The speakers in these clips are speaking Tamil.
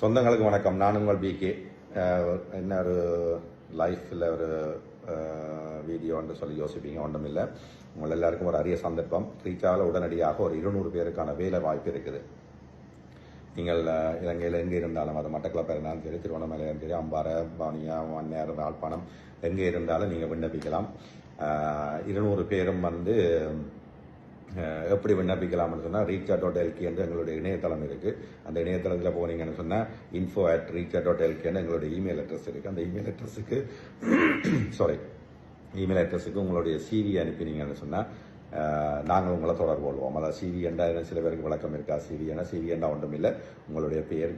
சொந்தங்களுக்கு வணக்கம். நான் உங்கள் பிகே என்ன ஒரு லைஃப்பில் ஒரு வீடியோன்னு சொல்லி யோசிப்பீங்க ஒன்றும் இல்லை உங்கள் எல்லாருக்கும் ஒரு அரிய சந்தர்ப்பம். ரீச்சாவில் உடனடியாக ஒரு இருநூறு பேருக்கான வேலை வாய்ப்பு இருக்குது. நீங்கள் இலங்கையில் எங்கே இருந்தாலும் அது மட்டக்களப்பாக இருந்தாலும் சரி திருவண்ணாமலை சரி அம்பாறை பானியா மன்னியார் யாழ்ப்பாணம் எங்கே இருந்தாலும் நீங்கள் விண்ணப்பிக்கலாம். இருநூறு பேரும் வந்து எப்படி விண்ணப்பிக்கலாம்னு சொன்னால் ரீச்சா டாட் எல்கே என்று எங்களுடைய இணையதளம் இருக்குது அந்த இணையதளத்தில் போனீங்கன்னு சொன்னால் இன்ஃபோ அட் ரீச்சா டாட் எல்கேன்னு எங்களுடைய இமெயில் அட்ரஸ் இருக்குது அந்த இமெயில் அட்ரஸுக்கு சாரி இமெயில் அட்ரஸுக்கு உங்களுடைய சிவி அனுப்பினீங்கன்னு சொன்னால் நாங்கள் உங்களை தொடர்பு கொள்வோம். அதாவது சிவி என்றா சில பேருக்கு விளக்கம் இருக்கா? சிவி என்ன? சிவி என்றா ஒன்றும் இல்லை. உங்களுடைய பெயர்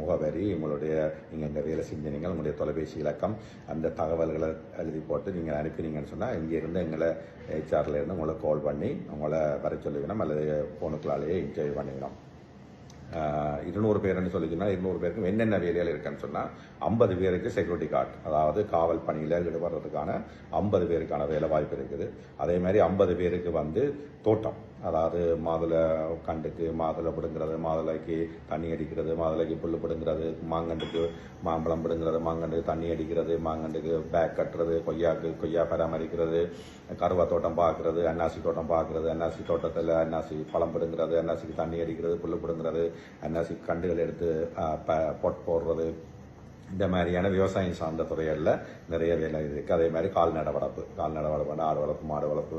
முகவரி உங்களுடைய நீங்கள் இங்கே வேலை செஞ்சீங்க உங்களுடைய தொலைபேசி இலக்கம் அந்த தகவல்களை எழுதி போட்டு நீங்கள் அனுப்பினீங்கன்னு சொன்னால் இங்கேருந்து எங்களை ஹெச்ஆர்லேருந்து உங்களை கால் பண்ணி உங்களை வர சொல்லிக்கணும் அல்லது ஃபோனுக்குள்ளாலேயே இன்டர்வியூ பண்ணிக்கணும் இருநூறு பேர்னு சொல்லிச்சுன்னா இருநூறு பேருக்கு என்னென்ன வேலைகள் இருக்குன்னு சொன்னால் ஐம்பது பேருக்கு செக்யூரிட்டி கார்டு அதாவது காவல் பணியில் ஈடுபடுறதுக்கான ஐம்பது பேருக்கான வேலை வாய்ப்பு இருக்குது. அதே மாதிரி ஐம்பது பேருக்கு வந்து தோட்டம். அதாவது மாதுளை கண்டுக்கு மாதுளை பிடுங்கிறது மாதுளைக்கு தண்ணி அடிக்கிறது மாதுளைக்கு புல் பிடுங்கிறது மாங்கண்டுக்கு மாம்பழம் பிடுங்கிறது மாங்கண்டுக்கு தண்ணி அடிக்கிறது மாங்கண்டுக்கு பேக் கட்டுறது கொய்யாக்கு கொய்யா பராமரிக்கிறது கருவா தோட்டம் பார்க்கறது அன்னாசி தோட்டம் பார்க்கறது அன்னாசி தோட்டத்தில் அன்னாசி பழம் பிடுங்கிறது அன்னாசிக்கு தண்ணி அடிக்கிறது புல் பிடுங்கிறது அன்னாசி கண்டுகள் எடுத்து ப- பொட் போடுறது இந்த மாதிரியான விவசாயம் சார்ந்த துறைகளில் நிறைய வேலை இருக்குது அதே மாதிரி கால்நடை வளர்ப்பு கால்நடை வளர்ப்பு ஆடு வளர்ப்பு மாடு வளர்ப்பு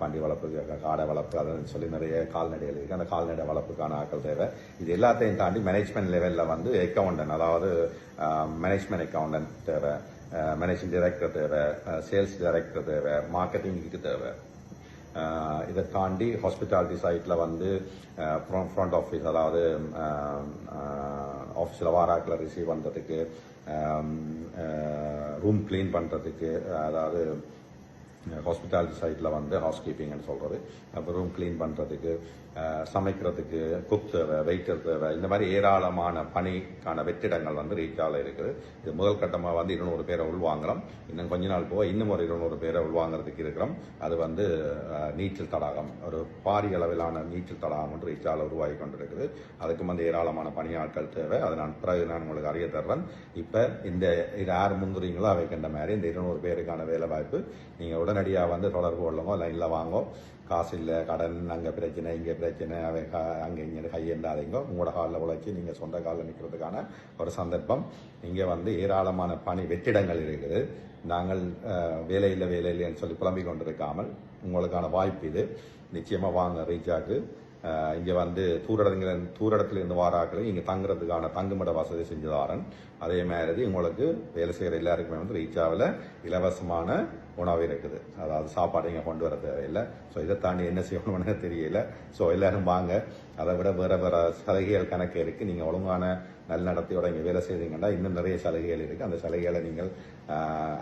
பண்டி வளர்ப்பு காடை வளர்ப்பு அதுன்னு சொல்லி நிறைய கால்நடைகள் இருக்குது அந்த கால்நடை வளர்ப்புக்கான ஆட்கள் தேவை. இது எல்லாத்தையும் தாண்டி மேனேஜ்மெண்ட் லெவலில் வந்து அக்கௌண்டன் அதாவது மேனேஜ்மெண்ட் அக்கௌண்டன்ட் தேவை மேனேஜிங் டைரக்டர் தேவை சேல்ஸ் டைரக்டர் தேவை மார்க்கெட்டிங்க்கு தேவை. இதை தாண்டி ஹாஸ்பிட்டாலிட்டி சைட்டில் வந்து ஃப்ரண்ட் ஆஃபீஸ் அதாவது ஆஃபீஸில் வாராக்கில் ரிசீவ் பண்ணுறதுக்கு ரூம் க்ளீன் பண்ணுறதுக்கு அதாவது ஹாஸ்பிட்டாலிட்டி சைட்டில் வந்து ஹவுஸ் கீப்பிங்னு சொல்கிறது அப்புறம் ரூம் க்ளீன் பண்ணுறதுக்கு சமைக்கிறதுக்கு குக் தேவை வெயிட்டர் தேவை இந்த மாதிரி ஏராளமான பணிக்கான வெற்றிடங்கள் வந்து ரீச்சால இருக்குது. இது முதல் கட்டமாக வந்து இருநூறு பேரை உள்வாங்குறோம் இன்னும் கொஞ்ச நாள் போக இன்னும் ஒரு இருநூறு பேரை உள்வாங்கிறதுக்கு இருக்கிறோம். அது வந்து நீச்சல் தடாகம் ஒரு பாரிய அளவிலான நீச்சல் தடாகம் ஒன்று ரீச்சால உருவாகி கொண்டிருக்குது. அதுக்கும் வந்து ஏராளமான பணியாட்கள் தேவை. அதை நான் பிறகு நான் உங்களுக்கு அறிய தர்றேன். இப்போ இந்த இது யார் முந்துறீங்களோ அவைக்கின்ற மாதிரி இந்த இருநூறு பேருக்கான வேலை வாய்ப்பு நீங்கள் உடனடியாக வந்து தொடர்பு கொள்ளுங்க லைனில் வாங்கோ. காசு இல்லை கடன் அங்கே பிரச்சனை இங்கே பிரச்சனை அவன் க- அங்கே இங்கே கையேந்தாதீங்க உங்களோட காலில் உழைச்சி நீங்கள் சொந்த காலில் நிற்கிறதுக்கான ஒரு சந்தர்ப்பம். இங்கே வந்து ஏராளமான பணி வெற்றிடங்கள் இருக்குது. நாங்கள் வேலையில்லை வேலை இல்லை வேலை இல்லைன்னு சொல்லி புலம்பிக் கொண்டிருக்காமல் உங்களுக்கான வாய்ப்பு இது. நிச்சயமாக வாங்க ரீச் ஆகுது இங்கே வந்து தூரடங்கிற தூரடத்துல இருந்து வாராக்களை இங்கே தங்குறதுக்கான தங்குமிட வசதி செஞ்சு தாரன் அதே மாதிரி உங்களுக்கு வேலை செய்கிற எல்லாருக்குமே வந்து ரீச்சாவில் இலவசமான உணவு இருக்குது. அதாவது சாப்பாடு இங்கே கொண்டு வர தேவையில்லை. ஸோ இதை தாண்டி என்ன செய்யணும்னு தெரியல. ஸோ எல்லாரும் வாங்க. அதை விட வேற வேற சலுகைகள் கணக்கு இருக்கு. நீங்கள் ஒழுங்கான நல்லடத்தையோட இங்கே வேலை செய்தீங்கன்னா இன்னும் நிறைய சலுகைகள் இருக்கு. அந்த சலுகைகளை நீங்கள்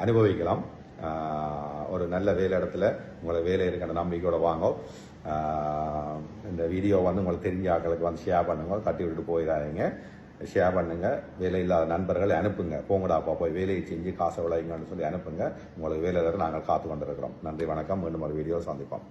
அனுபவிக்கலாம். ஒரு நல்ல வேலை இடத்துல உங்களை வேலை இருக்கின்ற நம்பிக்கையோட வாங்க. இந்த வீடியோ வந்து உங்களுக்கு தெரிஞ்ச ஆட்களுக்கு வந்து ஷேர் பண்ணுங்க. தட்டி விட்டுட்டு போயிடாதீங்க. ஷேர் பண்ணுங்க. வேலை இல்லாத நண்பர்களை அனுப்புங்க. போங்கடாப்பா போய் வேலையை செஞ்சு காசை விளையுங்கன்னு சொல்லி அனுப்புங்க. உங்களுக்கு வேலையில் நாங்கள் காத்து கொண்டிருக்கிறோம் நன்றி வணக்கம். மீண்டும் ஒரு வீடியோ சந்திப்போம்.